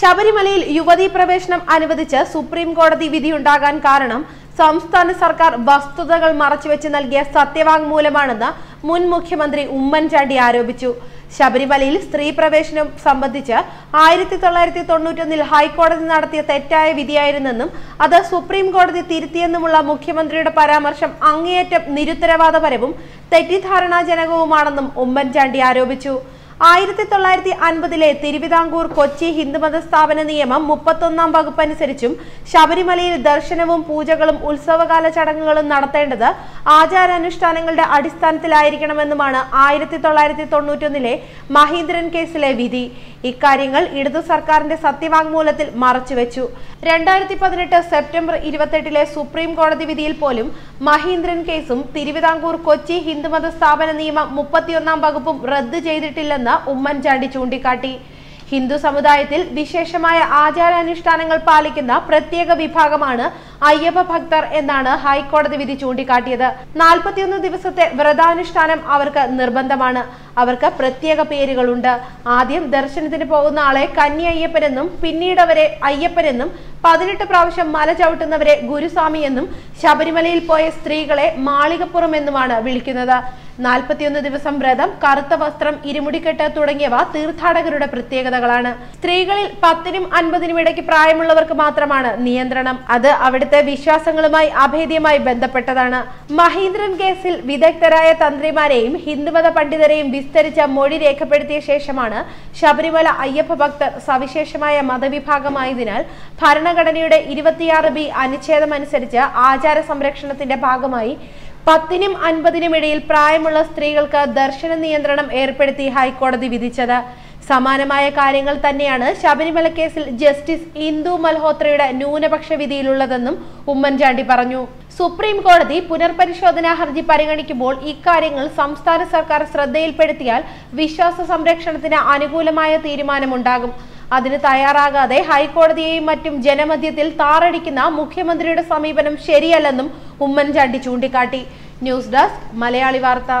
ശബരിമലയിൽ യുവതീ പ്രവേശനം അനുവദിച്ച് സുപ്രീം കോടതി വിധിയുണ്ടാകാൻ കാരണം സംസ്ഥാന സർക്കാർ വസ്തുതകൾ മറച്ചുവെച്ച് നൽകിയ സത്യവാങ്മൂലമാണെന്ന് മുൻ മുഖ്യമന്ത്രി ഉമ്മൻചാണ്ടി ആരോപിച്ചു. ശബരിമലയിൽ സ്ത്രീ പ്രവേശനം സംബന്ധിച്ച് ആയിരത്തി തൊള്ളായിരത്തി തൊണ്ണൂറ്റൊന്നിൽ ഹൈക്കോടതി നടത്തിയ തെറ്റായ വിധിയായിരുന്നെന്നും അത് സുപ്രീം കോടതി തിരുത്തിയെന്നുമുള്ള മുഖ്യമന്ത്രിയുടെ പരാമർശം അങ്ങേയറ്റം നിരുത്തരവാദപരവും തെറ്റിദ്ധാരണാജനകവുമാണെന്നും ഉമ്മൻചാണ്ടി ആരോപിച്ചു. ആയിരത്തി തൊള്ളായിരത്തി അൻപതിലെ തിരുവിതാംകൂർ കൊച്ചി ഹിന്ദുമത സ്ഥാപന നിയമം മുപ്പത്തൊന്നാം വകുപ്പ് അനുസരിച്ചും ശബരിമലയിൽ ദർശനവും പൂജകളും ഉത്സവകാല ചടങ്ങുകളും നടത്തേണ്ടത് ആചാരാനുഷ്ഠാനങ്ങളുടെ അടിസ്ഥാനത്തിലായിരിക്കണമെന്നുമാണ് ആയിരത്തി തൊള്ളായിരത്തി തൊണ്ണൂറ്റൊന്നിലെ മഹീന്ദ്രൻ കേസിലെ വിധി. ഇക്കാര്യങ്ങൾ ഇടതു സർക്കാരിന്റെ സത്യവാങ്മൂലത്തിൽ മറച്ചുവെച്ചു. രണ്ടായിരത്തി പതിനെട്ട് സെപ്റ്റംബർ ഇരുപത്തെട്ടിലെ സുപ്രീം കോടതി വിധിയിൽ പോലും മഹീന്ദ്രൻ കേസും തിരുവിതാംകൂർ കൊച്ചി ഹിന്ദുമത സ്ഥാപന നിയമം മുപ്പത്തിയൊന്നാം വകുപ്പും റദ്ദു ചെയ്തിട്ടില്ലെന്ന് ഉമ്മൻചാണ്ടി ചൂണ്ടിക്കാട്ടി. ഹിന്ദു സമുദായത്തിൽ വിശേഷമായ ആചാരാനുഷ്ഠാനങ്ങൾ പാലിക്കുന്ന പ്രത്യേക വിഭാഗമാണ് അയ്യപ്പ ഭക്തർ എന്നാണ് ഹൈക്കോടതി വിധി ചൂണ്ടിക്കാട്ടിയത്. നാൽപ്പത്തിയൊന്ന് ദിവസത്തെ വ്രതാനുഷ്ഠാനം അവർക്ക് നിർബന്ധമാണ്. അവർക്ക് പ്രത്യേക പേരുകളുണ്ട്. ആദ്യം ദർശനത്തിന് പോകുന്ന ആളെ കന്നി അയ്യപ്പനെന്നും പിന്നീട് അവരെ അയ്യപ്പനെന്നും പതിനെട്ട് പ്രാവശ്യം മല ചവിട്ടുന്നവരെ ഗുരുസ്വാമി എന്നും ശബരിമലയിൽ പോയ സ്ത്രീകളെ മാളികപ്പുറം എന്നുമാണ് വിളിക്കുന്നത്. നാൽപ്പത്തിയൊന്ന് ദിവസം വ്രതം കറുത്ത വസ്ത്രം ഇരുമുടിക്കെട്ട് തുടങ്ങിയവ തീർത്ഥാടകരുടെ പ്രത്യേകതകളാണ്. സ്ത്രീകളിൽ പത്തിനും അൻപതിനും ഇടയ്ക്ക് പ്രായമുള്ളവർക്ക് മാത്രമാണ് നിയന്ത്രണം. അത് അവിടുത്തെ വിശ്വാസങ്ങളുമായി അഭേദ്യമായി ബന്ധപ്പെട്ടതാണ്. മഹീന്ദ്രൻ കേസിൽ വിദഗ്ധരായ തന്ത്രിമാരെയും ഹിന്ദുമത പണ്ഡിതരെയും വിസ്തരിച്ച മൊഴി രേഖപ്പെടുത്തിയ ശേഷമാണ് ശബരിമല അയ്യപ്പ ഭക്തർ സവിശേഷമായ മതവിഭാഗമായതിനാൽ ഭരണഘടനയുടെ ഇരുപത്തിയാറ് ബി അനുച്ഛേദം അനുസരിച്ച് ആചാര സംരക്ഷണത്തിന്റെ ഭാഗമായി പത്തിനും അൻപതിനും ഇടയിൽ പ്രായമുള്ള സ്ത്രീകൾക്ക് ദർശന നിയന്ത്രണം ഏർപ്പെടുത്തി ഹൈക്കോടതി വിധിച്ചത്. സമാനമായ കാര്യങ്ങൾ തന്നെയാണ് ശബരിമല കേസിൽ ജസ്റ്റിസ് ഇന്ദു മൽഹോത്രയുടെ ന്യൂനപക്ഷ വിധിയിലുള്ളതെന്നും ഉമ്മൻചാണ്ടി പറഞ്ഞു. സുപ്രീം കോടതി പുനർപരിശോധനാ ഹർജി പരിഗണിക്കുമ്പോൾ ഇക്കാര്യങ്ങൾ സംസ്ഥാന സർക്കാർ ശ്രദ്ധയിൽപ്പെടുത്തിയാൽ വിശ്വാസ സംരക്ഷണത്തിന് അനുകൂലമായ തീരുമാനമുണ്ടാകും. അതിന് തയ്യാറാകാതെ ഹൈക്കോടതിയെയും മറ്റും ജനമധ്യത്തിൽ താറടിക്കുന്ന മുഖ്യമന്ത്രിയുടെ സമീപനം ശരിയല്ലെന്നും ഉമ്മൻചാണ്ടി ചൂണ്ടിക്കാട്ടി ന്യൂസ് ഡെസ്ക് മലയാളി വാർത്ത